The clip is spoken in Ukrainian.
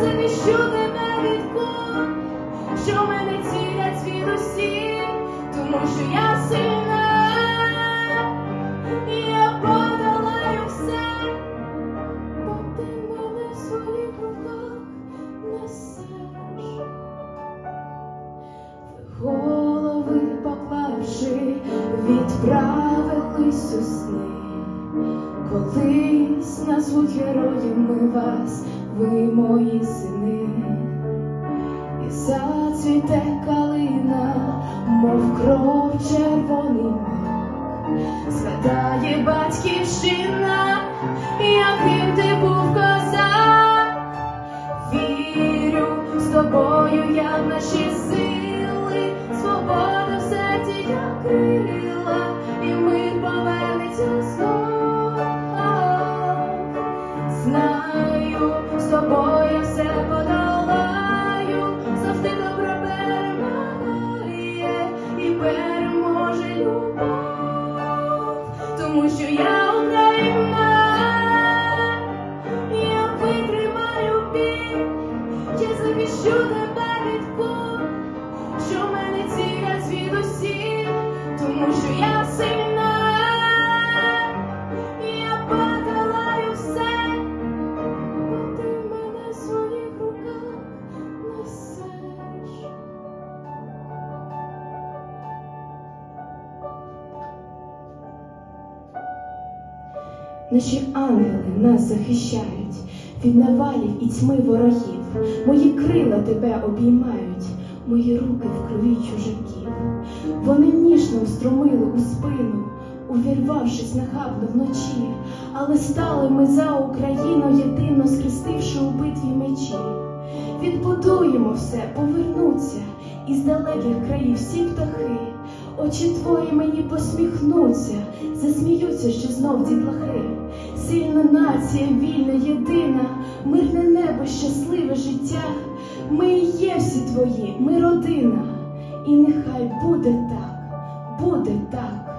я захищу тебе куль, що мене цілять звідусіль, тому що я сильна, я подолаю все, бо ти мене в своїх руках несеш. Голови поклавши, відправились у сни. Колись назвуть героями вас, ви мої сини, і зацвіте калина, мов кров червоний мак, згадає батьківщина, яким ти був козак. Вірю з тобою я в наші сили, свобода в серці я крила, і мир повернеться знов. Знаю, тобою все подолаю, завжди добро перемагає і переможе любов, тому що я Наші ангели нас захищають від навалів і тьми ворогів. Мої крила тебе обіймають, мої руки в крові чужаків. Вони ніжно встромили у спину, увірвавшись нахабно вночі, але стали ми за Україну єдино схрестивши у битві мечі. Відбудуємо все, повернуться із далеких країв всі птахи. Очі твої мені посміхнуться, засміються, що знов дітлахи. Сильна нація, вільна, єдина, мирне небо, щасливе життя. Ми і є всі твої, ми родина. І нехай буде так, буде так.